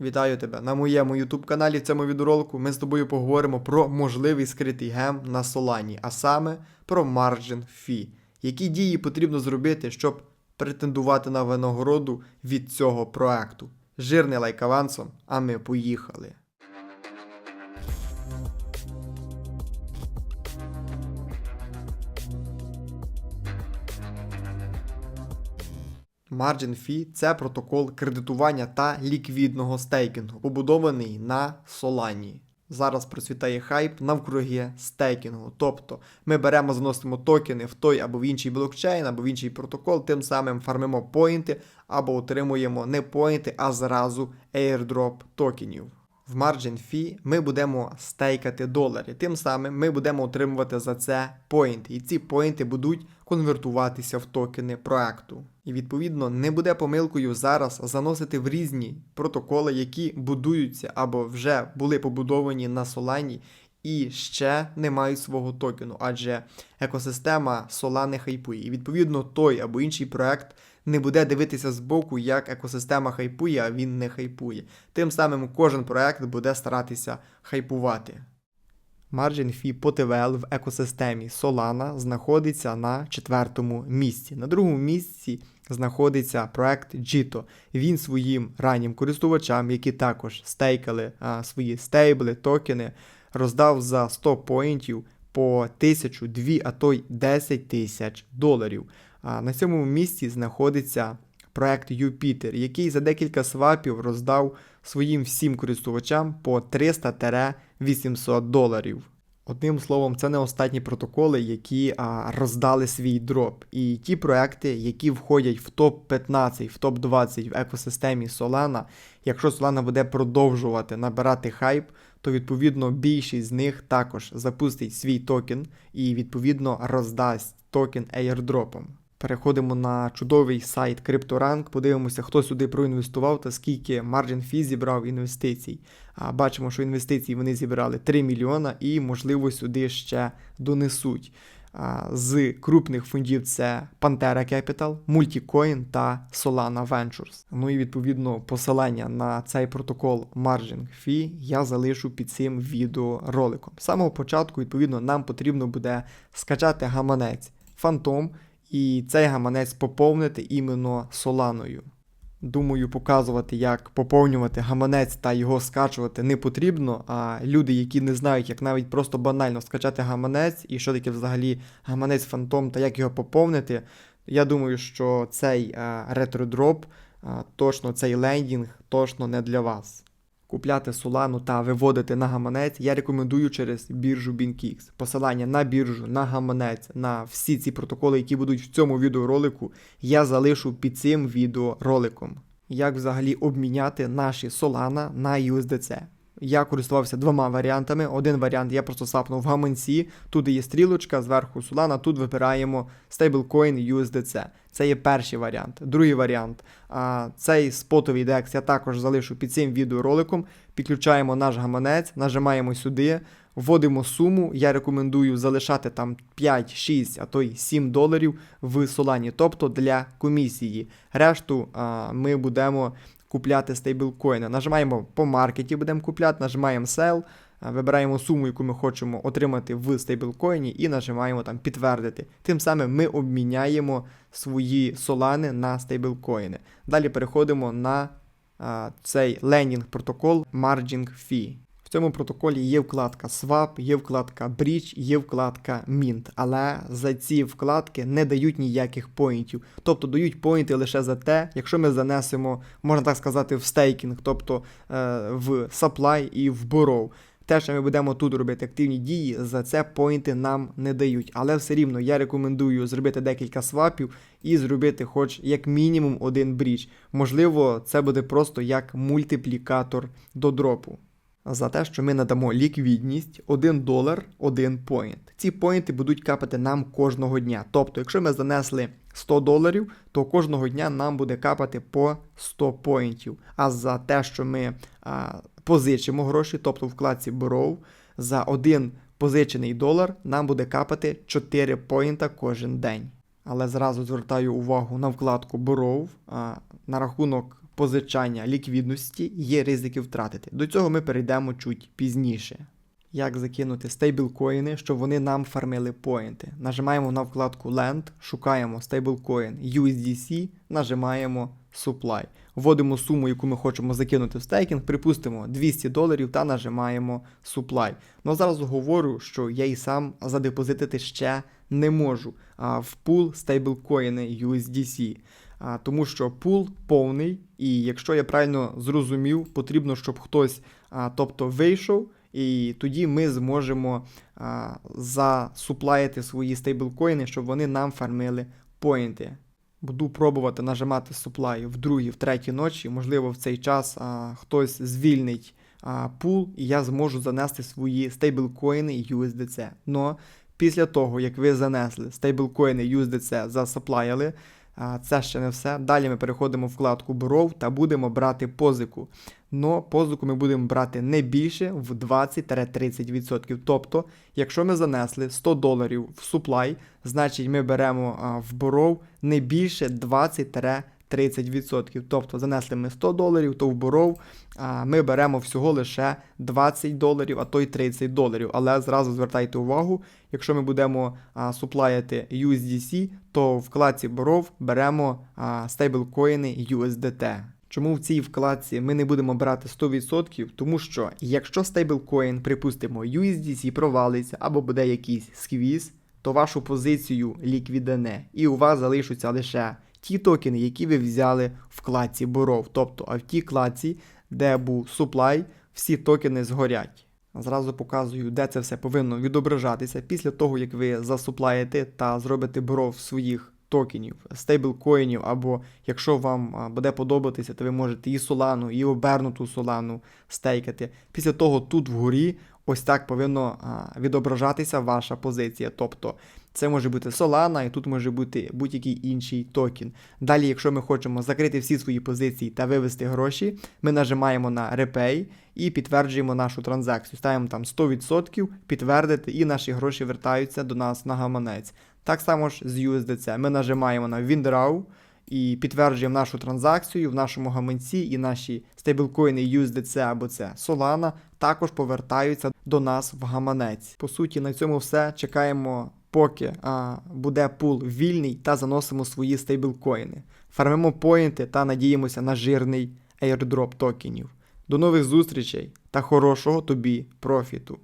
Вітаю тебе на моєму YouTube каналі. В цьому відеоролику ми з тобою поговоримо про можливий скритий гем на Солані, а саме про Margin Fee. Які дії потрібно зробити, щоб претендувати на винагороду від цього проекту? Жирний лайк авансом, а ми поїхали. Margin Fee – це протокол кредитування та ліквідного стейкінгу, побудований на Solani. Зараз процвітає хайп навкруги стейкінгу. Тобто ми беремо, заносимо токени в той або в інший блокчейн, або в інший протокол, тим самим фармимо поінти або отримуємо не поінти, а зразу airdrop токенів. В Margin Fee ми будемо стейкати долари. Тим самим ми будемо отримувати за це поінти. І ці поінти будуть конвертуватися в токени проекту. І відповідно не буде помилкою зараз заносити в різні протоколи, які будуються або вже були побудовані на Solana і ще не мають свого токену, адже екосистема Solana хайпує. І відповідно той або інший проект не буде дивитися збоку, як екосистема хайпує, а він не хайпує. Тим самим кожен проект буде старатися хайпувати. Margin Fee по TVL в екосистемі Solana знаходиться на четвертому місці. На другому місці знаходиться проект Jito. Він своїм раннім користувачам, які також стейкали а, свої стейбли, токени, роздав за 100 поінтів по 1000, 2, а то й 10 тисяч доларів. На сьомому місці знаходиться проект Jupiter, який за декілька свапів роздав своїм всім користувачам по 300-800 доларів. Одним словом, це не останні протоколи, які а, роздали свій дроп. І ті проекти, які входять в топ-15, в топ-20 в екосистемі Solana, якщо Solana буде продовжувати набирати хайп, то відповідно більшість з них також запустить свій токен і відповідно роздасть токен airdropом. Переходимо на чудовий сайт CryptoRank, подивимося, хто сюди проінвестував та скільки Margin Fee зібрав інвестицій. А бачимо, що інвестиції вони зібрали 3 мільйона і, можливо, сюди ще донесуть. З крупних фондів це Pantera Capital, Multicoin та Solana Ventures. Ну і відповідно посилання на цей протокол Margin Fee я залишу під цим відеороликом. З самого початку, відповідно, нам потрібно буде скачати гаманець Phantom, і цей гаманець поповнити іменно соланою. Думаю, показувати, як поповнювати гаманець та його скачувати не потрібно. А люди, які не знають, як навіть просто банально скачати гаманець і що таке взагалі гаманець фантом та як його поповнити, я думаю, що цей ретродроп, точно цей лендінг, точно не для вас. Купляти Solana та виводити на гаманець я рекомендую через біржу BinkX. Посилання на біржу, на гаманець, на всі ці протоколи, які будуть в цьому відеоролику, я залишу під цим відеороликом. Як взагалі обміняти наші Solana на USDC. Я користувався двома варіантами. Один варіант я просто сапнув в гаманці, тут є стрілочка, зверху Solana, тут вибираємо стейблкоін USDC. Це є перший варіант. Другий варіант. А, Цей спотовий декс я також залишу під цим відеороликом. Підключаємо наш гаманець, нажимаємо сюди, вводимо суму. Я рекомендую залишати там 5, 6, а то й 7 доларів в Solana, тобто для комісії. Решту а, ми будемо купляти стейблкоїни. Нажимаємо по маркеті, будемо купляти, нажимаємо Sell, вибираємо суму, яку ми хочемо отримати в стейблкоїні, і нажимаємо там підтвердити. Тим самим ми обміняємо свої солани на стейблкоїни. Далі переходимо на а, цей лендінг протокол Margin Fee. В цьому протоколі є вкладка Swap, є вкладка Bridge, є вкладка Mint, але за ці вкладки не дають ніяких поінтів. Тобто дають поінти лише за те, якщо ми занесемо, можна так сказати, в стейкінг, тобто е, в supply і в borrow. Те, що ми будемо тут робити активні дії, за це поінти нам не дають. Але все рівно я рекомендую зробити декілька свапів і зробити хоч як мінімум один брідж. Можливо, це буде просто як мультиплікатор до дропу за те, що ми надамо ліквідність 1 долар 1 поінт. Ці поінти будуть капати нам кожного дня. Тобто, якщо ми занесли 100 доларів, то кожного дня нам буде капати по 100 поінтів. А за те, що ми а, позичимо гроші, тобто в вкладці Borrow, за один позичений долар нам буде капати 4 поінта кожен день. Але зразу звертаю увагу на вкладку Borrow, на рахунок позичання ліквідності є ризики втратити. До цього ми перейдемо чуть пізніше. Як закинути стейблкоїни, щоб вони нам фармили поінти. Нажимаємо на вкладку Land, шукаємо стейблкоін USDC, нажимаємо Supply. Вводимо суму, яку ми хочемо закинути в стейкінг, припустимо 200 доларів та нажимаємо Supply. Ну зараз говорю, що я і сам задепозитити ще не можу а, в пул стейблкоїни USDC. А, тому що пул повний, і якщо я правильно зрозумів, потрібно, щоб хтось, а, тобто вийшов. І тоді ми зможемо а, засуплаїти свої стейблкоїни, щоб вони нам фармили поінти. Буду пробувати нажимати supply в другій, в третій ночі. Можливо, в цей час а, хтось звільнить а, пул, і я зможу занести свої стейблкоїни USDC. Но після того, як ви занесли стейблкоїни USDC, засаплаяли, а, це ще не все. Далі ми переходимо в вкладку Borrow та будемо брати позику. Но позику ми будемо брати не більше в 20-30%. Тобто, якщо ми занесли 100 доларів в supply, значить ми беремо а, в Borrow не більше 20-30%. Тобто занесли ми 100 доларів, то в Borrow а, ми беремо всього лише 20 доларів, а то й 30 доларів. Але зразу звертайте увагу, якщо ми будемо а, суплаяти USDC, то в вкладці Borrow беремо стейблкоїни USDT. Чому в цій вкладці ми не будемо брати 100%? Тому що якщо стейблкоін, припустимо, USDC провалиться або буде якийсь сквіз, то вашу позицію ліквідане, і у вас залишаться лише ті токени, які ви взяли в вкладці Borrow. Тобто, а в тій вкладці, де був supply, всі токени згорять. Зразу показую, де це все повинно відображатися після того, як ви засуплаєте та зробите боров своїх токенів, стейблкоїнів, або якщо вам буде подобатися, то ви можете і Solana, і обернуту Solana стейкати. Після того тут вгорі ось так повинно відображатися ваша позиція. Тобто це може бути Solana, і тут може бути будь-який інший токен. Далі, якщо ми хочемо закрити всі свої позиції та вивести гроші, ми нажимаємо на Repay і підтверджуємо нашу транзакцію. Ставимо там 100%, підтвердити, і наші гроші вертаються до нас на гаманець. Так само ж з USDC. Ми нажимаємо на Windraw і підтверджуємо нашу транзакцію в нашому гаманці, і наші стейблкоїни USDC або це Solana також повертаються до нас в гаманець. По суті, на цьому все. Чекаємо, поки а, буде пул вільний та заносимо свої стейблкоїни. Фармимо поінти та надіємося на жирний airdrop токенів. До нових зустрічей та хорошого тобі профіту!